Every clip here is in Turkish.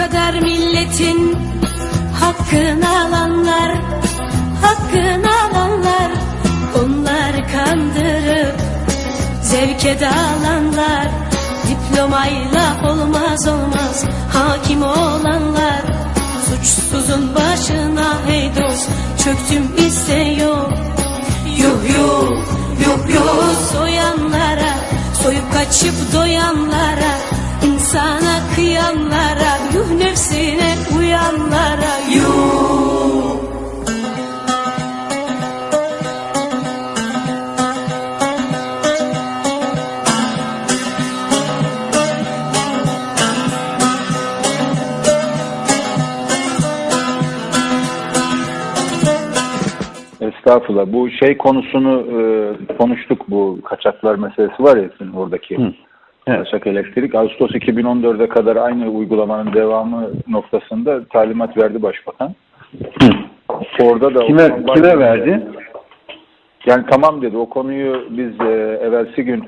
kadar milletin hakkını alanlar, hakkını alanlar, onları kandırıp zevke dağılanlar, diplomayla olmaz olmaz hakim olanlar, suçsuzun başına hey dost çöktüm ise yok, yok yok, uyanlara, yuh. Estağfurullah. Bu şey konusunu e, konuştuk. Bu kaçaklar meselesi var ya sizin oradaki. Hı. Evet. Elektrik. Ağustos 2014'e kadar aynı uygulamanın devamı noktasında talimat verdi başbakan. Orada da Kime, o- kime verdi? Yani tamam dedi. O konuyu biz e, evvelsi gün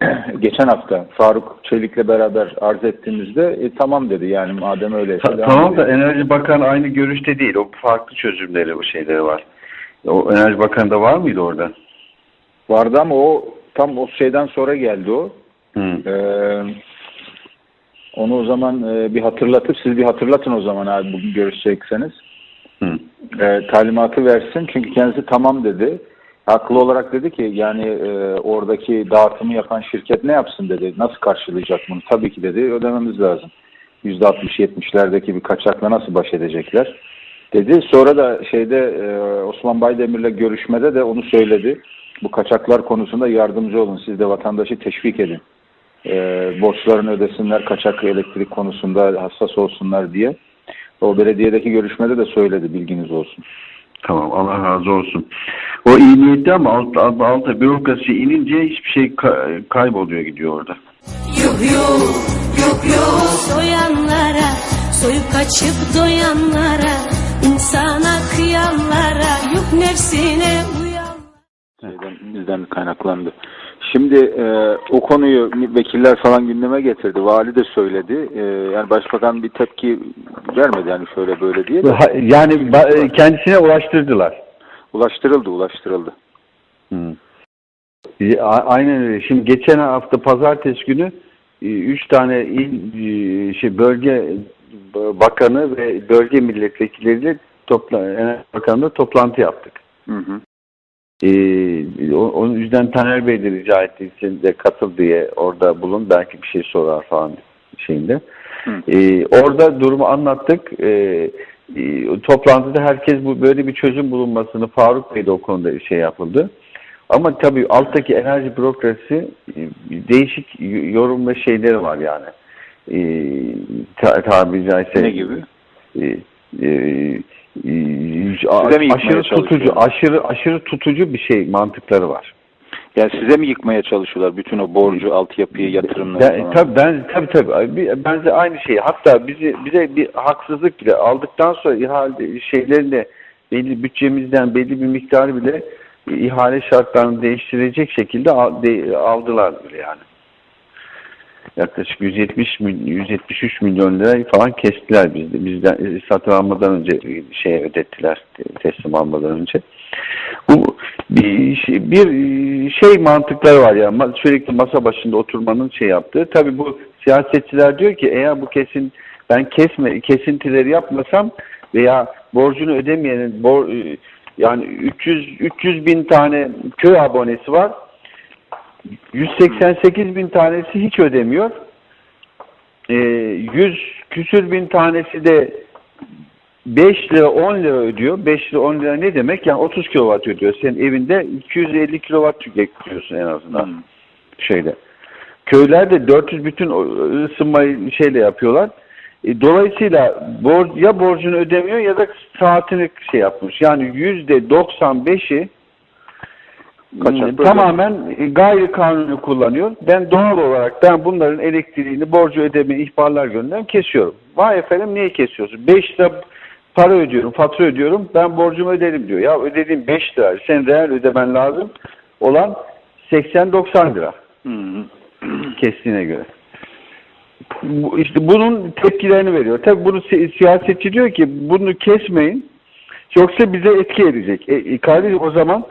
geçen hafta Faruk Çelik'le beraber arz ettiğimizde e, tamam dedi. Yani madem öyle. Ta- tamam da Enerji Bakanı aynı görüşte değil. O farklı çözümleri, bu şeyleri var. O Enerji Bakanı da var mıydı orada? vardı ama o tam o şeyden sonra geldi o. Hı. Ee, onu o zaman e, bir hatırlatıp siz bir hatırlatın o zaman abi bugün görüşecekseniz. Hı. Ee, talimatı versin çünkü kendisi tamam dedi. Haklı olarak dedi ki yani e, oradaki dağıtımı yapan şirket ne yapsın dedi. Nasıl karşılayacak bunu? Tabii ki dedi ödememiz lazım. %60-70'lerdeki bir kaçakla nasıl baş edecekler? Dedi. Sonra da şeyde e, Osman Baydemir'le görüşmede de onu söyledi. Bu kaçaklar konusunda yardımcı olun. Siz de vatandaşı teşvik edin. E, borçlarını ödesinler, kaçak elektrik konusunda hassas olsunlar diye. O belediyedeki görüşmede de söyledi. Bilginiz olsun. Tamam Allah razı olsun. O iyi niyetli ama alt, alt, alta bürokrasi inince hiçbir şey ka- kayboluyor gidiyor orada. Yok yok, yok yok soyanlara, soyup kaçıp doyanlara, insana kıyanlara, yok nefsine uyan. Şeyden, bizden kaynaklandı. Şimdi e, o konuyu vekiller falan gündeme getirdi. Vali de söyledi. E, yani başbakan bir tepki vermedi yani şöyle böyle diye de. Yani ba- kendisine ulaştırdılar. Ulaştırıldı, ulaştırıldı. Hı. E, Aynen öyle. Şimdi geçen hafta pazartesi günü e, üç tane il e, şey bölge bakanı ve bölge milletvekilleriyle topla Bakanı'nda toplantı yaptık. Hı hı. Ee, onun yüzden Taner Bey de rica etti de katıl diye orada bulun belki bir şey sorar falan şeyinde. Hı. Ee, orada durumu anlattık. Ee, e, toplantıda herkes bu böyle bir çözüm bulunmasını Faruk Bey de o konuda şey yapıldı. Ama tabii alttaki enerji bürokrasi e, değişik yorum ve şeyleri var yani. Ee, ta, tabiri caizse Ne gibi? e, e, e, Size mi aşırı tutucu, aşırı aşırı tutucu bir şey mantıkları var. Yani size mi yıkmaya çalışıyorlar bütün o borcu, altyapıyı, yatırımları Ben, falan? tabii ben tabii tabii Bir- benze aynı şey. Hatta bizi bize bir haksızlık bile aldıktan sonra ihale şeylerini de belli bütçemizden belli bir miktarı bile ihale şartlarını değiştirecek şekilde al- de- aldılar bile yani. Yaklaşık 170 mil- 173 milyon lira falan kestiler bizde. Bizden e, satın almadan önce şey ödettiler teslim almadan önce. Bu bir şey, bir şey mantıkları var ya yani. sürekli masa başında oturmanın şey yaptığı. Tabii bu siyasetçiler diyor ki eğer bu kesin ben kesme kesintileri yapmasam veya borcunu ödemeyenin bor, e, yani 300 300 bin tane köy abonesi var. 188 bin tanesi hiç ödemiyor. Ee, 100 küsür bin tanesi de 5 lira 10 lira ödüyor. 5 lira 10 lira ne demek? Yani 30 kilowatt ödüyor. Senin evinde 250 kilowatt tüketiyorsun en azından Hı. şeyde. Köylerde 400 bütün ısınmayı şeyle yapıyorlar. E, dolayısıyla bor, ya borcunu ödemiyor ya da saatini şey yapmış. Yani yüzde 95'i Kaçak Hmm, tamamen gayri kanuni kullanıyor. Ben doğal olarak ben bunların elektriğini borcu ödeme ihbarlar gönderiyorum kesiyorum. Vay efendim niye kesiyorsun? 5 lira para ödüyorum, fatura ödüyorum. Ben borcumu öderim diyor. Ya ödediğim 5 lira. Sen reel ödemen lazım olan 80-90 lira hı. kestiğine göre. işte bunun tepkilerini veriyor. Tabii bunu si- siyasetçi diyor ki bunu kesmeyin yoksa bize etki edecek. E, e, kardeşim o zaman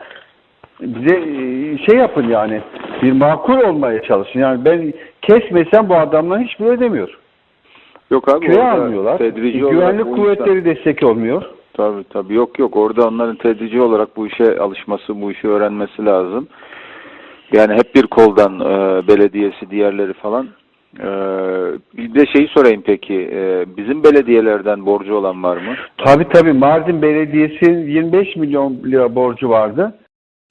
bize e, şey yapın yani bir makul olmaya çalışın. Yani ben kesmesem bu adamlar hiçbir ödemiyor. Yok abi Köye almıyorlar. tedrici olarak güvenlik kuvvetleri destek olmuyor. Tabii tabii yok yok orada onların tedrici olarak bu işe alışması, bu işi öğrenmesi lazım. Yani hep bir koldan e, belediyesi, diğerleri falan. E, bir de şeyi sorayım peki, e, bizim belediyelerden borcu olan var mı? Tabii tabii Mardin Belediyesi'nin 25 milyon lira borcu vardı.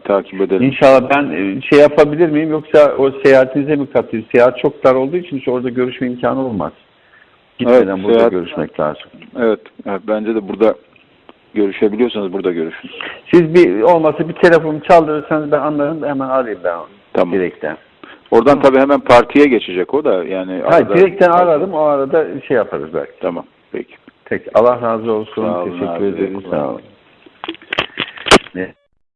Takip edelim. İnşallah ben e, şey yapabilir miyim yoksa o seyahatinize mi katılayım? Seyahat çok dar olduğu için hiç orada görüşme imkanı olmaz. Gitmeden Evet, burada seyahat- görüşmek lazım. Evet, evet, bence de burada görüşebiliyorsanız burada görüşün. Siz bir olmasa bir telefonu çaldırırsanız ben anlarım hemen arayayım ben onu. Tamam. Direkten. Oradan tabii hemen partiye geçecek o da yani. Hayır arada- direkten ararım o arada şey yaparız belki. Tamam, peki. Peki Allah razı olsun. Sağ olun Teşekkür abi, ederiz. Sağ olun. Ne?